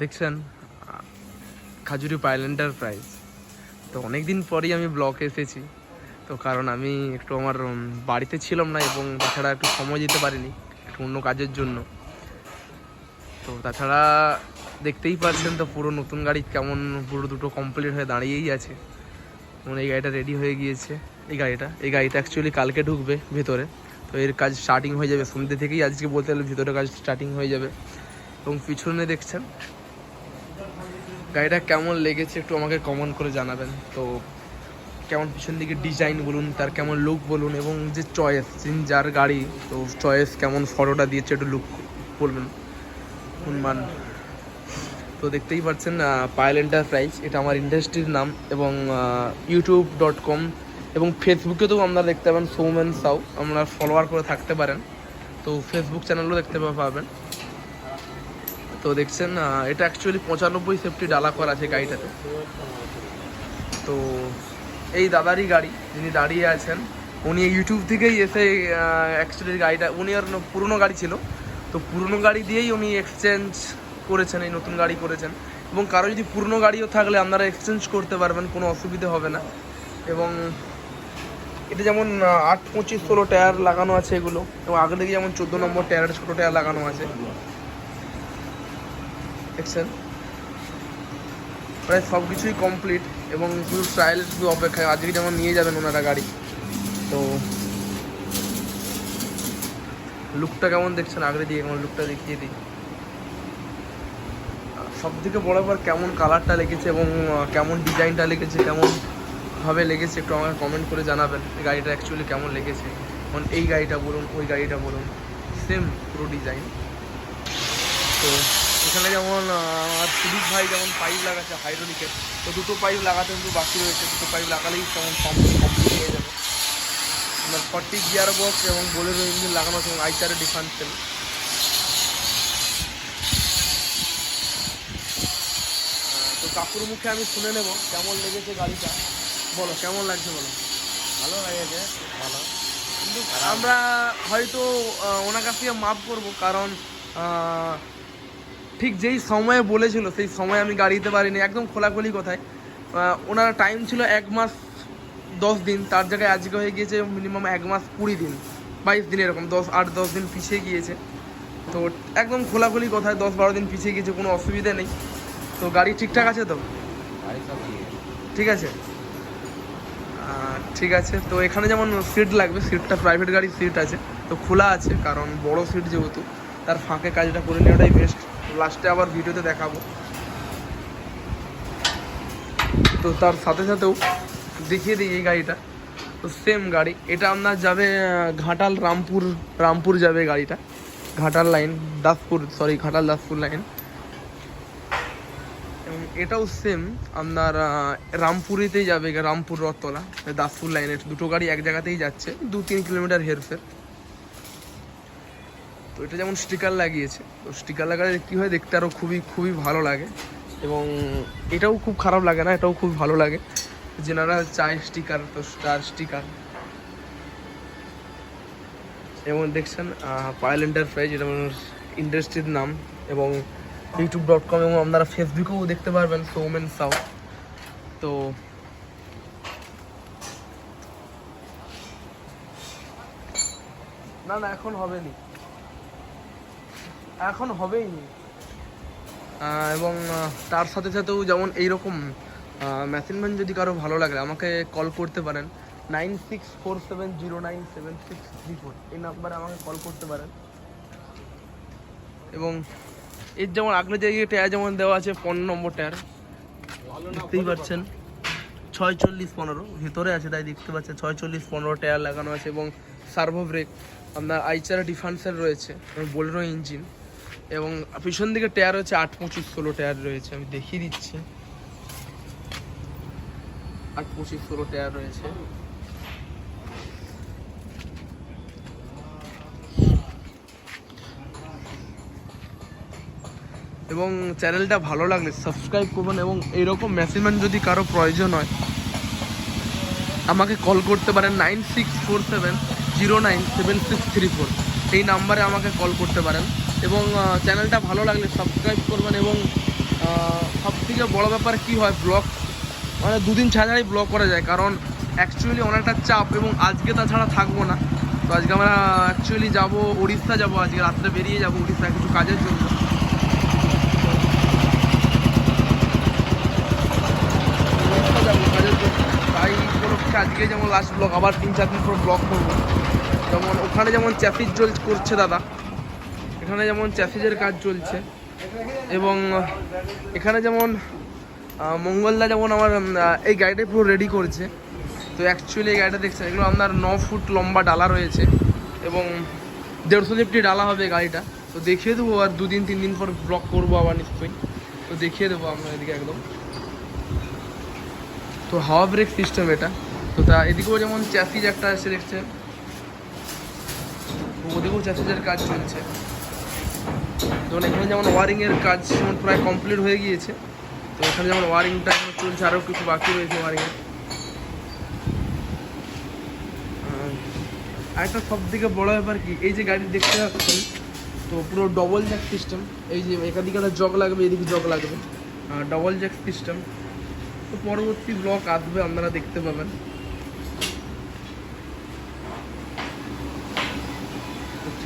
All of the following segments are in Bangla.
দেখছেন খাজুরি পাইল এন্টারপ্রাইজ তো অনেক দিন পরেই আমি ব্লকে এসেছি। তো কারণ আমি একটু আমার বাড়িতে ছিলাম না এবং তাছাড়া একটু সময় দিতে পারিনি একটু অন্য কাজের জন্য। তো তাছাড়া দেখতেই পাচ্ছেন তো পুরো নতুন গাড়ি কেমন, পুরো দুটো কমপ্লিট হয়ে দাঁড়িয়েই আছে। মানে এই গাড়িটা রেডি হয়ে গিয়েছে। এই গাড়িটা এই গাড়িটা অ্যাকচুয়ালি কালকে ঢুকবে ভেতরে। তো এর কাজ স্টার্টিং হয়ে যাবে। সন্ধ্যে থেকেই আজকে বলতে গেলে ভিতরে কাজ স্টার্টিং হয়ে যাবে। এবং পিছনে দেখছেন। গাড়িটা কেমন লেগেছে একটু আমাকে কমেন্ট করে জানাবেন। তো কেমন পিছন দিকে ডিজাইন বলুন, তার কেমন লুক বলুন এবং যে চয়েস যার গাড়ি, তো চয়েস কেমন ফটোটা দিয়েছে একটু লুক বলবেন। মান তো দেখতেই পাচ্ছেন পায়েল এন্টারপ্রাইজ এটা আমার ইন্ডাস্ট্রির নাম এবং ইউটিউব ডট কম এবং ফেসবুকেতেও আপনারা দেখতে পাবেন সৌমেন সাউ। আপনারা ফলোয়ার করে থাকতে পারেন। তো ফেসবুক চ্যানেলও দেখতে পাবেন। তো দেখছেন এটা অ্যাকচুয়ালি পঁচানব্বই সেফটি ডালা করা আছে গাড়িটাতে। তো এই দাদারই গাড়ি, যিনি দাঁড়িয়ে আছেন, উনি ইউটিউব থেকেই এসে অ্যাকচুয়ালি গাড়িটা, উনি আর পুরনো গাড়ি ছিল। তো পুরনো গাড়ি দিয়েই উনি এক্সচেঞ্জ করেছেন, এই নতুন গাড়ি করেছেন। এবং কারও যদি পুরনো গাড়িও থাকলে আপনারা এক্সচেঞ্জ করতে পারবেন, কোনো অসুবিধা হবে না। এবং এটা যেমন আট পঁচিশ ষোলো টায়ার লাগানো আছে এগুলো, এবং আগে থেকে যেমন চোদ্দ নম্বর টায়ারের ছোটো টায়ার লাগানো আছে। দেখছেন? প্রায় সব কিছুই কমপ্লিট এবং শুধু ট্রায়াল শুধু অপেক্ষায়। আজকে যেমন নিয়ে যাবেন ওনারা গাড়ি, তো লুকটা কেমন দেখছেন? আগে দিয়ে কেমন লুকটা দেখিয়ে দিই। সব থেকে বড় ব্যাপার কেমন কালারটা লেগেছে এবং কেমন ডিজাইনটা লেগেছে, কেমন ভাবে লেগেছে একটু আমাকে কমেন্ট করে জানাবেন গাড়িটা অ্যাকচুয়ালি কেমন লেগেছে। যেমন এই গাড়িটা বলুন, ওই গাড়িটা বলুন সেম পুরো ডিজাইন তো এখানে যেমন সুদীপ ভাই যেমন পাইপ লাগাচ্ছে হাইড্রোলিকের তো দুটো পাইপ লাগাতে কিন্তু বাকি রয়েছে। দুটো পাইপ লাগালেই তেমন কমপ্লিট হয়ে যাবে। আপনার ফর্টি গিয়ার বক্স এবং বোলেরো ইঞ্জিন লাগানো এবং আইচারের ডিফারেন্সিয়াল তো কাকুর মুখে আমি শুনে নেব কেমন লেগেছে গাড়িটা? বলো কেমন লাগছে বলো? ভালো লেগেছে ভালো। কিন্তু আমরা হয়তো ওনার কাছ থেকে মাফ করব কারণ ঠিক যেই সময়ে বলেছিল সেই সময় আমি গাড়ি দিতে পারিনি একদম খোলাখুলি কথায়। ওনার টাইম ছিল এক মাস দশ দিন তার জায়গায় আজকে হয়ে গিয়েছে মিনিমাম এক মাস কুড়ি দিন বাইশ দিন এরকম দশ আট দশ দিন পিছিয়ে গিয়েছে। তো একদম খোলাখুলি কথায় দশ বারো দিন পিছিয়ে গিয়েছে কোনো অসুবিধা নেই। তো গাড়ি ঠিকঠাক আছে তো? ঠিক আছে। ঠিক আছে তো এখানে যেমন সিট লাগবে সিটটা প্রাইভেট গাড়ির সিট আছে তো খোলা আছে কারণ বড় সিট যেহেতু তার ফাঁকে কাজটা করে নেওয়াটাই বেস্ট লাস্টে আবার ভিডিওতে দেখাবো। তো তার সাথে সাথেও দেখিয়ে দিই এই গাড়িটা। তো সেম গাড়ি। এটা আপনার যাবে ঘাটাল রামপুর রামপুর যাবে গাড়িটা। Ghatal line Daspur sorry Ghatal, Daspur line এবং এটাও সেম আপনার রামপুরিতেই যাবে, রামপুর রথতলা। দাসপুর লাইনের দুটো গাড়ি এক জায়গাতেই যাচ্ছে। দু তিন কিলোমিটার হেরফের। তো এটা যেমন স্টিকার লাগিয়েছে, তো স্টিকার লাগালে কী হয় দেখতে আরও খুবই খুবই ভালো লাগে। এবং এটাও খুব খারাপ লাগে না, এটাও খুব ভালো লাগে। যেনারা চায় স্টিকার তো স্টার স্টিকার এবং দেখছেন পায়েল এন্টারপ্রাইজ এটা ইন্ডাস্ট্রির নাম। এবং ইউটিউব ডট কম এবং আপনারা ফেসবুকেও দেখতে পারবেন সৌমেন সাউ তো না না, এখন হবে নি। এখন হবেই এবং তার সাথে সাথেও যেমন এইরকম মেশিন ম্যান যদি কারও ভালো লাগে আমাকে কল করতে পারেন। Nine six four seven zero nine seven six three four এই নাম্বারে আমাকে কল করতে পারেন। এবং এর যেমন আগলে যে টায়ার যেমন দেওয়া আছে পনেরো নম্বর টায়ার দেখতেই পাচ্ছেন। ছয় চল্লিশ পনেরো ভিতরে আছে তাই দেখতে পাচ্ছেন ছয় চল্লিশ পনেরো টায়ার লাগানো আছে এবং সার্ভো ব্রেক আপনার আইচার ডিফান্সের রয়েছে বোলেরো ইঞ্জিন এবং পিছন দিকে টায়ার হচ্ছে আট পঁচিশ ষোলো টায়ার রয়েছে, আমি দেখিয়ে দিচ্ছি। আট পঁচিশ ষোলো টায়ার রয়েছে। এবং চ্যানেলটা ভালো লাগলে সাবস্ক্রাইব করবেন এবং এইরকম মেশিনম্যান যদি কারও প্রয়োজন হয়, আমাকে কল করতে পারেন nine six four seven zero nine seven six three four. এই নাম্বারে আমাকে কল করতে পারেন। এবং চ্যানেলটা ভালো লাগলে সাবস্ক্রাইব করবেন এবং সব থেকে বড়ো ব্যাপার কী হয় ব্লগ মানে দুদিন ছাড়া ছাড়াই ব্লগ করা যায়। কারণ অ্যাকচুয়ালি অনেকটা চাপ এবং আজকে তাছাড়া থাকব না। তো আজকে আমরা অ্যাকচুয়ালি যাব উড়িষ্যা যাব। আজকে রাত্রে বেরিয়ে যাব উড়িষ্যা কিছু কাজের জন্য। তাই উপলক্ষে আজকে যেমন লাস্ট ব্লগ আবার তিন চার দিন পর ব্লগ করব। যেমন ওখানে যেমন চ্যাসিস চল করছে দাদা, এখানে যেমন চ্যাসিসের কাজ চলছে। এবং এখানে যেমন মঙ্গলদা যেমন আমার এই গাড়িটা পুরো রেডি করছে। তো অ্যাকচুয়ালি এই গাড়িটা দেখছেন, এগুলো আপনার ন ফুট লম্বা ডালা রয়েছে এবং দেড়শো ফিফটি ডালা হবে গাড়িটা। তো দেখিয়ে দেবো, আর দুদিন তিন দিন পর ব্লক করব আবার নিশ্চয়ই। তো দেখিয়ে দেবো আমরা এদিকে একদম। তো হাওয়া ব্রেক সিস্টেম এটা। তো তা এদিকেও যেমন চ্যাসিজ একটা এসে দেখছে তো ওদিকেও চ্যাসিজের কাজ চলছে। যেমন এখানে যেমন ওয়ারিংয়ের কাজ যেমন প্রায় কমপ্লিট হয়ে গিয়েছে, তো এখানে যেমন ওয়ারিংটা এখন চলছে আরও কিছু বাকি রয়েছে ওয়ারিংয়ের আরেকটা সব থেকে বড় ব্যাপার কি, এই যে গাড়ি দেখতে পাচ্ছেন, তো পুরো ডবল জ্যাক সিস্টেম এই যে একাধিক একটা জগ লাগবে, এদিকে জগ লাগবে। ডবল জ্যাক সিস্টেম তো পরবর্তী ব্লক আসবে, আপনারা দেখতে পাবেন।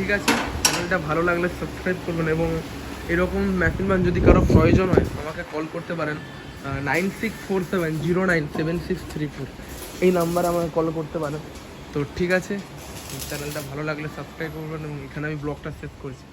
ঠিক আছে? চ্যানেলটা ভালো লাগলে সাবস্ক্রাইব করবেন এবং এরকম ম্যাফিন ম্যান যদি কারও প্রয়োজন হয়, আমাকে কল করতে পারেন nine six four seven zero nine seven six three four এই নাম্বারে আমাকে কল করতে পারেন। তো ঠিক আছে? চ্যানেলটা ভালো লাগলে সাবস্ক্রাইব করবেন এবং এখানে আমি ব্লগটা সেভ করছি।